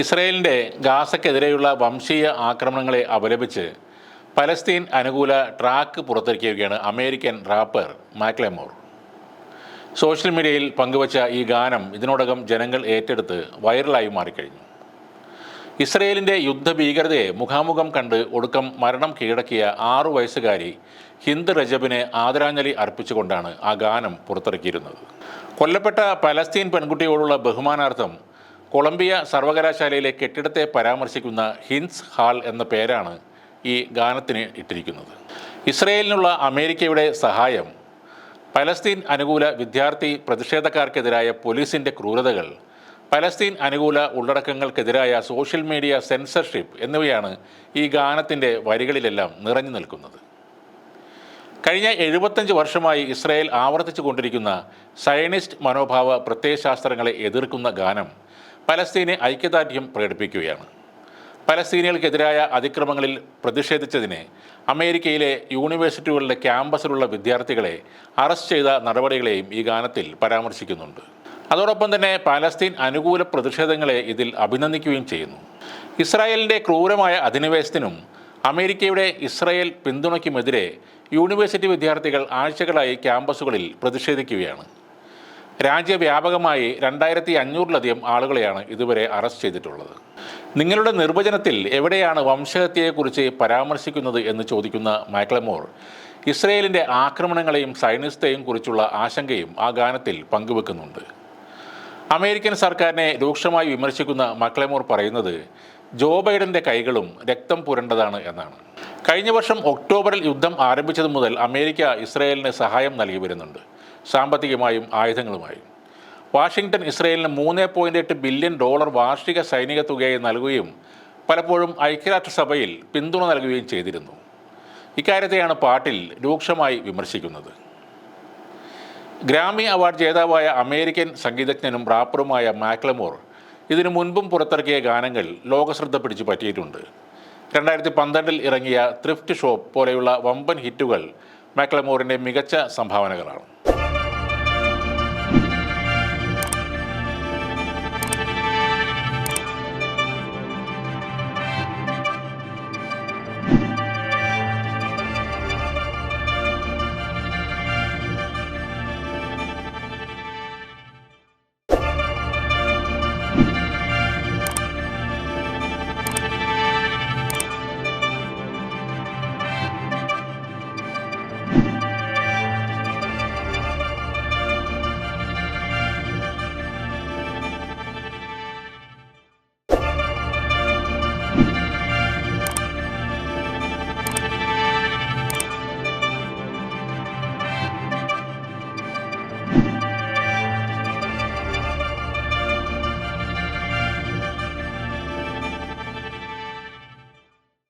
ഇസ്രയേലിന്റെ ഗാസക്കെതിരെയുള്ള വംശീയ ആക്രമണങ്ങളെ അപലപിച്ച് പലസ്തീൻ അനുകൂല ട്രാക്ക് പുറത്തിറക്കിയിരിക്കുകയാണ് അമേരിക്കൻ റാപ്പർ മാക്ലെമോർ. സോഷ്യൽ മീഡിയയിൽ പങ്കുവച്ച ഈ ഗാനം ഇതിനോടകം ജനങ്ങൾ ഏറ്റെടുത്ത് വൈറലായി മാറിക്കഴിഞ്ഞു. ഇസ്രയേലിന്റെ യുദ്ധഭീകരതയെ മുഖാമുഖം കണ്ട് ഒടുക്കം മരണം കീഴടക്കിയ ആറു വയസ്സുകാരി ഹിന്ദ് റജബിനെ ആദരാഞ്ജലി അർപ്പിച്ചുകൊണ്ടാണ് ആ ഗാനം പുറത്തിറക്കിയിരുന്നത്. കൊല്ലപ്പെട്ട പലസ്തീൻ പെൺകുട്ടിയോടുള്ള ബഹുമാനാർത്ഥം കൊളംബിയ സർവകലാശാലയിലെ കെട്ടിടത്തെ പരാമർശിക്കുന്ന ഹിൻസ് ഹാൾ എന്ന പേരാണ് ഈ ഗാനത്തിന് ഇട്ടിരിക്കുന്നത്. ഇസ്രയേലിനുള്ള അമേരിക്കയുടെ സഹായം പലസ്തീൻ അനുകൂല വിദ്യാർത്ഥി പ്രതിഷേധക്കാർക്കെതിരായ പോലീസിന്റെ ക്രൂരതകൾ പലസ്തീൻ അനുകൂല ഉള്ളടക്കങ്ങൾക്കെതിരായ സോഷ്യൽ മീഡിയ സെൻസർഷിപ്പ് എന്നിവയാണ് ഈ ഗാനത്തിന്റെ വരികളിലെല്ലാം നിറഞ്ഞു നിൽക്കുന്നത്. കഴിഞ്ഞ എഴുപത്തഞ്ച് വർഷമായി ഇസ്രായേൽ ആവർത്തിച്ചു കൊണ്ടിരിക്കുന്ന സയനിസ്റ്റ് മനോഭാവ പ്രത്യയശാസ്ത്രങ്ങളെ എതിർക്കുന്ന ഗാനം പലസ്തീനെ ഐക്യദാർഢ്യം പ്രകടിപ്പിക്കുകയാണ്. പലസ്തീനികൾക്കെതിരായ അതിക്രമങ്ങളിൽ പ്രതിഷേധിച്ചതിന് അമേരിക്കയിലെ യൂണിവേഴ്സിറ്റികളുടെ ക്യാമ്പസിലുള്ള വിദ്യാർത്ഥികളെ അറസ്റ്റ് ചെയ്ത നടപടികളെയും ഈ ഗാനത്തിൽ പരാമർശിക്കുന്നുണ്ട്. അതോടൊപ്പം തന്നെ പാലസ്തീൻ അനുകൂല പ്രതിഷേധങ്ങളെ ഇതിൽ അഭിനന്ദിക്കുകയും ചെയ്യുന്നു. ഇസ്രായേലിന്റെ ക്രൂരമായ അധിനിവേശത്തിനും അമേരിക്കയുടെ ഇസ്രായേൽ പിന്തുണയ്ക്കുമെതിരെ യൂണിവേഴ്സിറ്റി വിദ്യാർത്ഥികൾ ആഴ്ചകളായി ക്യാമ്പസുകളിൽ പ്രതിഷേധിക്കുകയാണ്. രാജ്യവ്യാപകമായി രണ്ടായിരത്തി അഞ്ഞൂറിലധികം ആളുകളെയാണ് ഇതുവരെ അറസ്റ്റ് ചെയ്തിട്ടുള്ളത്. നിങ്ങളുടെ നിർവചനത്തിൽ എവിടെയാണ് വംശഹത്യയെക്കുറിച്ച് പരാമർശിക്കുന്നത് എന്ന് ചോദിക്കുന്ന മൈക്ലമോർ ഇസ്രയേലിന്റെ ആക്രമണങ്ങളെയും സൈനിസ്തയും കുറിച്ചുള്ള ആശങ്കയും ആ ഗാനത്തിൽ പങ്കുവെക്കുന്നുണ്ട്. അമേരിക്കൻ സർക്കാരിനെ രൂക്ഷമായി വിമർശിക്കുന്ന മക്ലമോർ പറയുന്നത് ജോ ബൈഡന്റെ കൈകളും രക്തം പുരണ്ടതാണ് എന്നാണ്. കഴിഞ്ഞ വർഷം ഒക്ടോബറിൽ യുദ്ധം ആരംഭിച്ചത് മുതൽ അമേരിക്ക ഇസ്രയേലിന് സഹായം നൽകി വരുന്നുണ്ട്. സാമ്പത്തികമായും ആയുധങ്ങളുമായും. വാഷിങ്ടൺ ഇസ്രയേലിന് മൂന്ന് പോയിന്റ് എട്ട് ബില്യൺ ഡോളർ വാർഷിക സൈനിക തുകയായി നൽകുകയും പലപ്പോഴും ഐക്യരാഷ്ട്രസഭയിൽ പിന്തുണ നൽകുകയും ചെയ്തിരുന്നു. ഇക്കാര്യത്തെയാണ് പാട്ടിൽ രൂക്ഷമായി വിമർശിക്കുന്നത്. ഗ്രാമി അവാർഡ് ജേതാവായ അമേരിക്കൻ സംഗീതജ്ഞനും റാപ്പറുമായ മാക്ലമോർ ഇതിനു മുൻപും പുറത്തിറക്കിയ ഗാനങ്ങൾ ലോകശ്രദ്ധ പിടിച്ചു പറ്റിയിട്ടുണ്ട്. രണ്ടായിരത്തി പന്ത്രണ്ടിൽ ഇറങ്ങിയ ത്രിഫ്റ്റ് ഷോപ്പ് പോലെയുള്ള വമ്പൻ ഹിറ്റുകൾ മാക്ലമോറിന്റെ മികച്ച സംഭാവനകളാണ്.